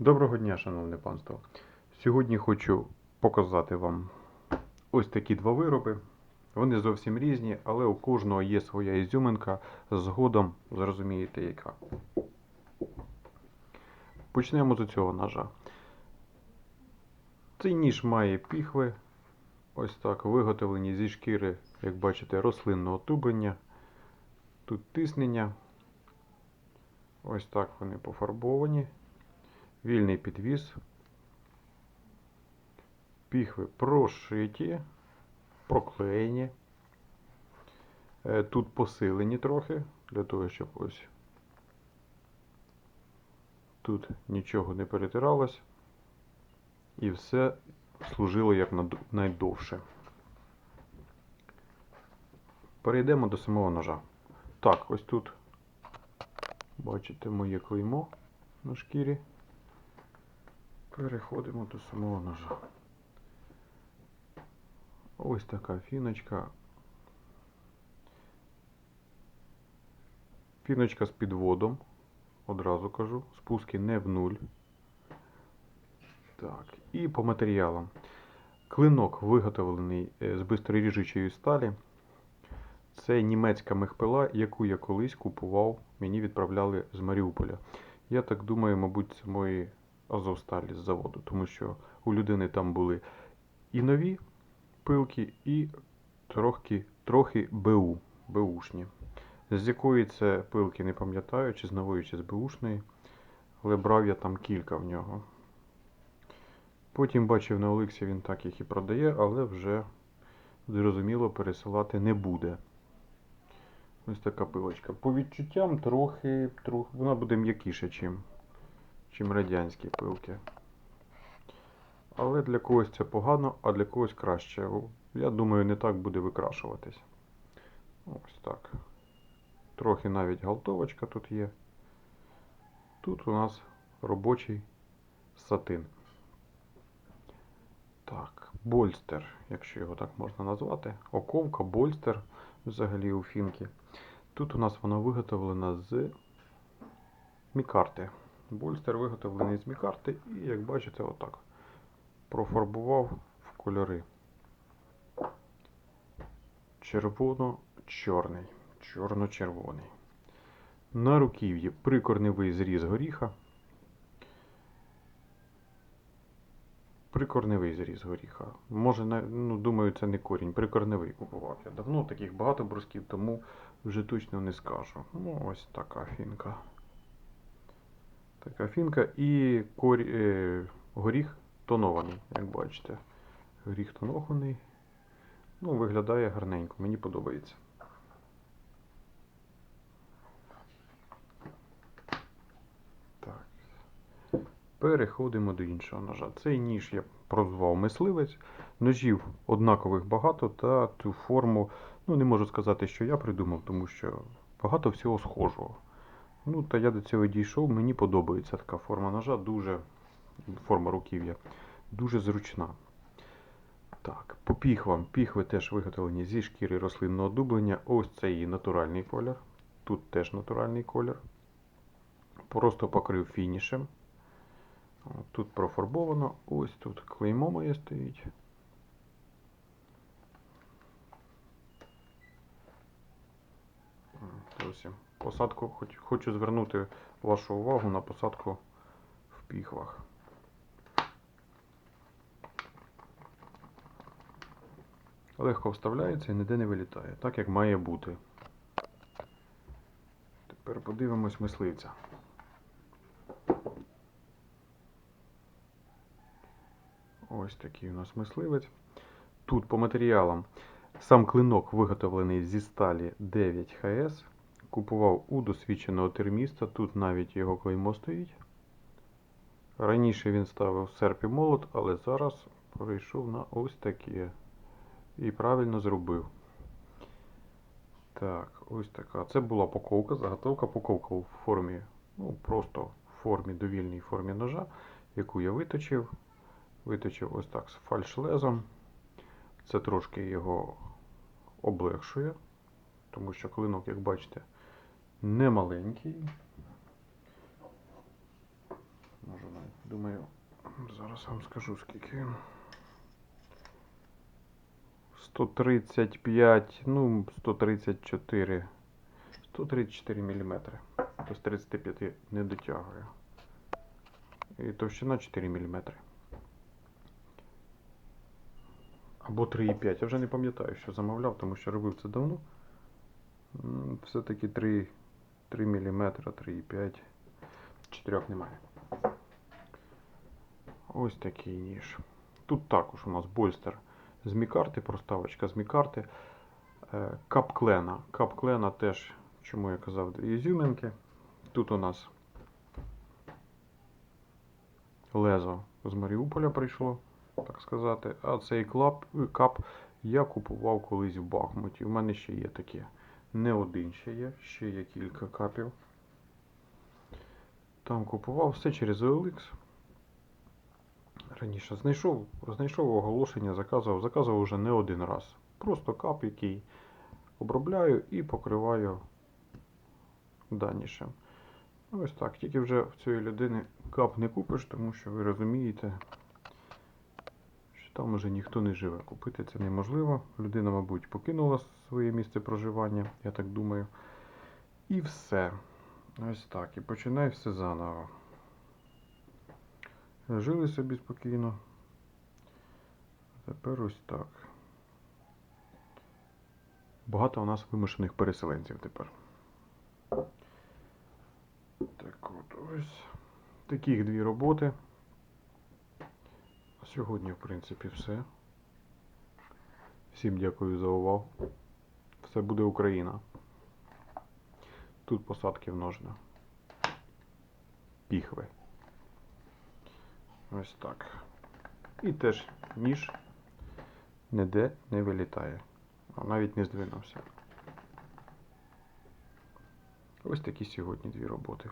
Доброго дня, шановне панство. Сьогодні хочу показати вам ось такі два вироби. Вони зовсім різні, але у кожного є своя ізюминка. Згодом зрозумієте, яка. Почнемо з цього ножа. Цей ніж має піхви. Ось так, виготовлені зі шкіри, як бачите, рослинного тубення. Тут тиснення. Ось так вони пофарбовані. Вільний підвіз. Піхви прошиті, проклеєні. Е, Тут посилені трохи, для того, щоб ось тут нічого не перетиралось. І все служило як найдовше. Перейдемо до самого ножа. Так, ось тут бачите моє клеймо на шкірі. Переходимо до самого ножа. Ось така фіночка. Фіночка з підводом. Одразу кажу. Спуски не в нуль. Так, і по матеріалам. Клинок виготовлений е, з бистроріжучої сталі. Це німецька мехпила, яку я колись купував, мені відправляли з Маріуполя. Я так думаю, мабуть, це мої Азовсталі з заводу, тому що у людини там були і нові пилки, і трохи, трохи БУ, БУшні. З якої це пилки не пам'ятаю, чи з нової, чи з БУшної, але брав я там кілька в нього. Потім бачив на Олексі, він так їх і продає, але вже зрозуміло пересилати не буде. Ось така пилочка. По відчуттям трохи, трохи вона буде м'якіша, чим, чим радянські пилки. Але для когось це погано, а для когось краще. Я думаю, не так буде викрашуватись. Ось так. Трохи навіть галтовочка тут є. Тут у нас робочий сатин. Так, больстер, якщо його так можна назвати. Оковка, больстер взагалі у фінки. Тут у нас вона виготовлена з мікарти. Больстер виготовлений з мікарти і, як бачите, отак профарбував в кольори. Червоно-чорний, чорно-червоний. На руків'ї прикорневий зріз горіха. Прикорневий зріз горіха. Може, ну, думаю, це не корінь. Прикорневий купував. Я давно таких багато брусків, тому вже точно не скажу. Ну, ось така фінка. Така фінка і корі... е, горіх тонований, як бачите. Горіх тонований. Ну, виглядає гарненько, мені подобається. Так. Переходимо до іншого ножа. Цей ніж я прозвав мисливець. Ножів однакових багато та цю форму, ну не можу сказати, що я придумав, тому що багато всього схожого. Ну, та я до цього дійшов, мені подобається така форма ножа, дуже форма руків'я, дуже зручна. Так, по піхвам. Піхви теж виготовлені зі шкіри рослинного дублення. Ось це її натуральний колір. Тут теж натуральний колір. Просто покрив фінішем. Тут профарбовано. Ось тут клеймо моє стоїть. М, Зовсім. Посадку хоч, хочу звернути вашу увагу на посадку в піхвах. Легко вставляється і ніде не вилітає, так як має бути. Тепер подивимось мисливця. Ось такий у нас мисливець. Тут по матеріалам сам клинок виготовлений зі сталі 9 ХС. Купував у досвідченого терміста. Тут навіть його клеймо стоїть. Раніше він ставив серп і молот, але зараз перейшов на ось таке. І правильно зробив. Так, ось така. Це була паковка, заготовка, паковка у формі, ну просто в формі довільній формі ножа, яку я виточив. Виточив ось так з фальшлезом. Це трошки його облегшує, тому що клинок, як бачите, не маленький. Може. Думаю, зараз вам скажу скільки. 135, ну, 134. 134 мм. До 35 не дотягує. І товщина 4 мм. Або 3,5. Я вже не пам'ятаю, що замовляв, тому що робив це давно. Все-таки 3, 3 мм, 3,5. 4 немає. Ось такий ніж. Тут також у нас больстер з мікарти, проставочка з мікарти. Е, Капклена. Капклена теж, чому я казав, дві ізюминки. Тут у нас лезо з Маріуполя прийшло, так сказати. А цей клап, кап я купував колись в Бахмуті. У мене ще є таке. Не один ще є, ще є кілька капів. Там купував все через OLX. Раніше знайшов, знайшов оголошення, заказував, заказував вже не один раз. Просто кап, який обробляю і покриваю данішем. Ось так. Тільки вже в цієї людини кап не купиш, тому що ви розумієте, там уже ніхто не живе. Купити це неможливо. Людина, мабуть, покинула своє місце проживання, я так думаю. І все. Ось так. І починай все заново. Жили собі спокійно. Тепер ось так. Багато у нас вимушених переселенців тепер. Так от ось. Таких дві роботи. Сьогодні, в принципі, все. Всім дякую за увагу. Все буде Україна. Тут посадки в ножна. Піхви. Ось так. І теж ніж ніде не вилітає. А навіть не здвинувся. Ось такі сьогодні дві роботи.